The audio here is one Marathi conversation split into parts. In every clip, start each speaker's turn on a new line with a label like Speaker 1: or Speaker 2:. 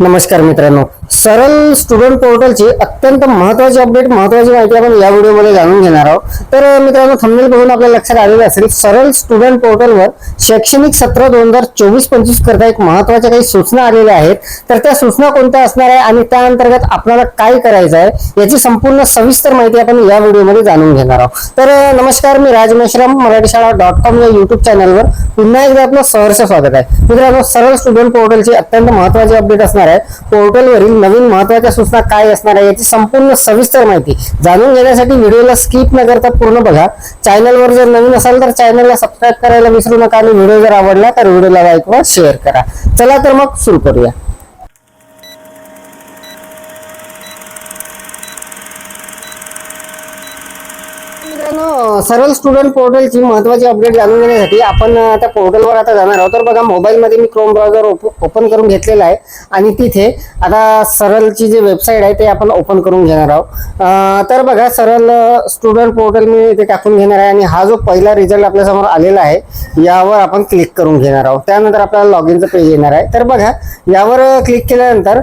Speaker 1: नमस्कार मित्रांनो. सरल स्टुडंट पोर्टलची अत्यंत महत्वाची अपडेट महत्वाची माहिती आपण या व्हिडिओमध्ये जाणून घेणार आहोत. तर मित्रांनो थंबनेल बघून आपल्या लक्षात आलेलं असेल सरल स्टुडंट पोर्टलवर शैक्षणिक सत्र दोन हजार चोवीस पंचवीस करता एक महत्त्वाच्या काही सूचना आलेल्या आहेत. तर त्या सूचना कोणत्या असणार आहे आणि त्या अंतर्गत आपल्याला काय करायचं आहे याची संपूर्ण सविस्तर माहिती आपण या व्हिडिओमध्ये जाणून घेणार आहोत. तर नमस्कार मी राज मेश्राम मराठी शाळा डॉट कॉम या युट्यूब चॅनलवर पुन्हा एकदा आपलं सहर्ष स्वागत आहे. मित्रांनो सरळ स्टुडंट पोर्टलची अत्यंत महत्वाची अपडेट असणार आहे. पोर्टलवरील नवीन महत्त्वाच्या सूचना काय असणार आहे याची संपूर्ण सविस्तर माहिती जाणून घेण्यासाठी व्हिडिओला स्किप न करता पूर्ण बघा. चॅनलवर जर नवीन असाल तर चॅनलला सबस्क्राईब करायला विसरू नका आणि व्हिडिओ जर आवडला तर व्हिडिओला लाईक व शेअर करा. चला तर मग सुरू करूया. मित्रांनो सरळ स्टुडंट पोर्टलची महत्वाची अपडेट जाणून घेण्यासाठी आपण त्या पोर्टलवर आता जाणार आहोत. तर बघा मोबाईलमध्ये मी क्रोम ब्राउझर ओपन करून घेतलेला आहे. आणि तिथे आता सरळची जी वेबसाईट आहे ते आपण ओपन करून घेणार आहोत. तर बघा सरळ स्टुडंट पोर्टल मी इथे टाकून घेणार आहे. आणि हा जो पहिला रिझल्ट आपल्यासमोर आलेला आहे यावर आपण क्लिक करून घेणार आहोत. त्यानंतर आपल्याला लॉग इनचं पेज येणार आहे. तर बघा यावर क्लिक केल्यानंतर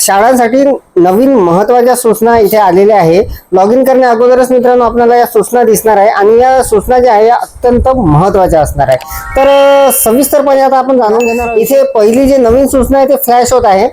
Speaker 1: शाळांसाठी नवीन महत्त्वाच्या सूचना इथे आलेल्या आहे लॉग इन करण्या अगोदरच मित्रांनो आपल्याला या सूचना दिसणार आहे आणि या सूचना ज्या आहे या अत्यंत महत्त्वाच्या असणार आहे तर सविस्तरपणे आता आपण जाणून घेणार इथे पहिली जी नवीन सूचना आहे ते फ्लॅश होत आहे.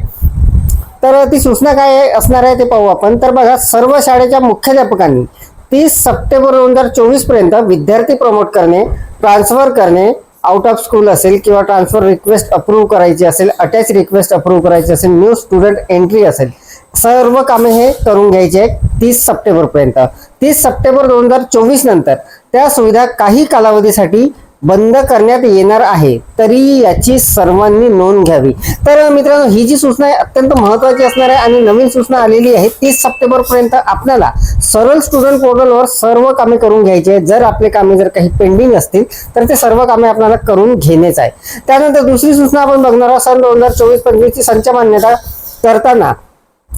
Speaker 1: तर ती सूचना काय आहे- असणार आहे ते पाहू आपण. तर बघा सर्व शाळेच्या मुख्याध्यापकांनी तीस सप्टेंबर दोन हजार चोवीसपर्यंत विद्यार्थी प्रमोट करणे ट्रान्सफर करणे आउट ऑफ स्कूल असेल किंवा ट्रान्सफर रिक्वेस्ट अप्रूव्ह करायची असेल अटॅच रिक्वेस्ट अप्रूव्ह करायची असेल न्यू स्टुडंट एंट्री असेल सर्व कामे हे करून घ्यायचे आहे तीस सप्टेंबर पर्यंत. तीस सप्टेंबर दोन हजार चोवीस नंतर त्या सुविधा काही कालावधीसाठी बंद करण्यात येणार आहे तरी याची सर्वांनी नोंद घ्यावी. तर मित्रांनो ही जी सूचना आहे अत्यंत महत्वाची असणार आहे आणि नवीन सूचना आलेली आहे तीस सप्टेंबर पर्यंत आपल्याला सरळ स्टुडंट पोर्टलवर सर्व कामे करून घ्यायची आहेत. जर आपले कामे जर काही पेंडिंग असतील तर ते सर्व कामे आपल्याला करून घेणेच आहे त्यानंतर दुसरी सूचना आपण बघणार आहोत सन दोन हजार चोवीस पंचवीसची संच मान्यता करताना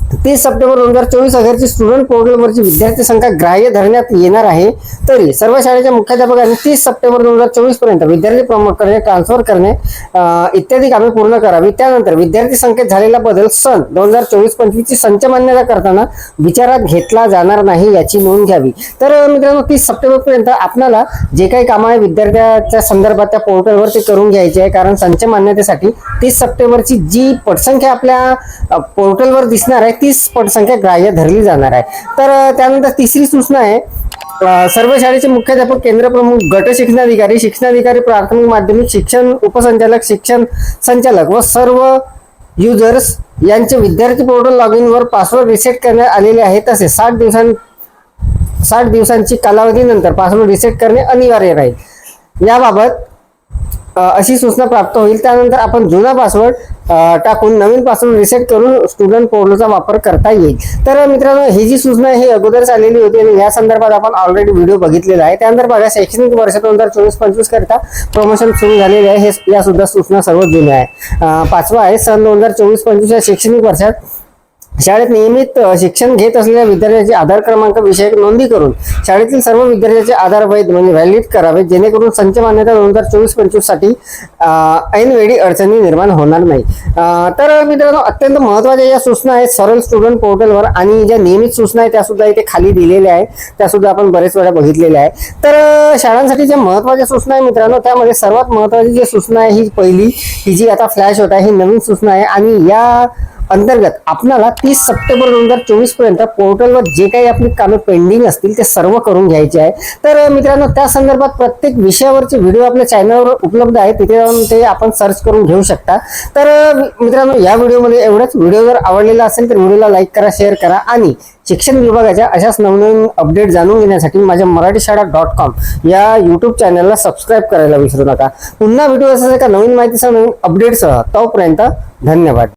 Speaker 1: तीस सप्टेंबर दोन हजार चोवीस अखेरची स्टुडंट पोर्टलवरची विद्यार्थी संख्या ग्राह्य धरण्यात येणार आहे. तरी सर्व शाळेच्या मुख्याध्यापकांनी तीस सप्टेंबर दोन हजार चोवीसपर्यंत विद्यार्थी प्रमोट करणे ट्रान्सफर करणे इत्यादी कामे पूर्ण करावी. त्यानंतर विद्यार्थी संख्येत झालेला बदल सन दोन हजार चोवीस पंचवीसची संच मान्यता करताना विचारात घेतला जाणार नाही याची नोंद घ्यावी. तर मित्रांनो तीस सप्टेंबर पर्यंत आपल्याला जे काही कामं आहे विद्यार्थ्याच्या संदर्भात त्या पोर्टलवर ते करून घ्यायचे आहे. कारण संच मान्यतेसाठी तीस सप्टेंबरची जी पटसंख्या आपल्या पोर्टलवर दिसणार आहे तीस पटसंख्या ग्राह्य धरली जाणार आहे. तर त्यानंतर तिसरी सूचना आहे सर्व शाळेचे मुख्याध्यापक केंद्र प्रमुख गट शिक्षणाधिकारी शिक्षणाधिकारी प्राथमिक माध्यमिक शिक्षण उपसंचालक शिक्षण संचालक व सर्व युजर्स यांचे विद्यार्थी पोर्टल लॉग वर पासवर्ड रिसेट करण्यात आलेले आहे. तसेच साठ दिवसां साठ दिवसांची कालावधीनंतर पासवर्ड रिसेट करणे अनिवार्य राहील. याबाबत अशी सूचना प्राप्त होईल. त्यानंतर आपण जुना पासवर्ड टाकून नवीन पासून रिसेट करून स्टुडंट पोर्टलचा वापर करता येईल. तर मित्रांनो ही जी सूचना ही अगोदरच आलेली होती आणि या संदर्भात आपण ऑलरेडी व्हिडिओ बघितलेला आहे. त्यानंतर बघा शैक्षणिक वर्ष दोन हजार चोवीस पंचवीस करता प्रमोशन सुरू झालेले आहे. हे या सुद्धा सूचना सर्व जुन्या आहे. पाचवा आहे सन दोन हजार चोवीस पंचवीस या शैक्षणिक वर्षात शाळेत नियमित शिक्षण घेत असलेल्या विद्यार्थ्यांचे आधार क्रमांक विषयक नोंदी करून शाळेतील सर्व विद्यार्थ्यांचे आधार वैध म्हणजे व्हॅलिड करावे जेणेकरून संच मान्यता दोन हजार चोवीस पंचवीससाठी ऐनवेळी अडचणी निर्माण होणार नाही. तर मित्रांनो अत्यंत महत्त्वाच्या या सूचना आहेत सरळ स्टुडंट पोर्टलवर आणि ज्या नियमित सूचना आहेत त्या सुद्धा इथे खाली दिलेल्या आहेत. त्या सुद्धा आपण बरेच वेळा बघितलेल्या आहे तर शाळांसाठी ज्या महत्त्वाच्या सूचना आहे मित्रांनो त्यामध्ये सर्वात महत्वाची जी सूचना आहे ही पहिली ही जी आता फ्लॅश होत आहे ही नवीन सूचना आहे आणि या अंतर्गत आपल्याला तीस सप्टेंबर दोन हजार चोवीसपर्यंत पोर्टलवर जे काही आपली कामे पेंडिंग असतील ते सर्व करून घ्यायचे आहे. तर मित्रांनो त्या संदर्भात प्रत्येक विषयावरचे व्हिडिओ आपल्या चॅनलवर उपलब्ध आहे तिथे जाऊन ते आपण सर्च करून घेऊ शकता. तर मित्रांनो या व्हिडिओमध्ये एवढंच. व्हिडिओ जर आवडलेला असेल तर व्हिडिओला लाईक करा शेअर करा आणि शिक्षण विभागाच्या अशाच नवनवीन अपडेट जाणून घेण्यासाठी माझ्या मराठी शाळा डॉट कॉम या युट्यूब चॅनलला सबस्क्राईब करायला विसरू नका. पुन्हा व्हिडिओ असेल एका नवीन माहितीसह नवीन अपडेटसह तोपर्यंत धन्यवाद.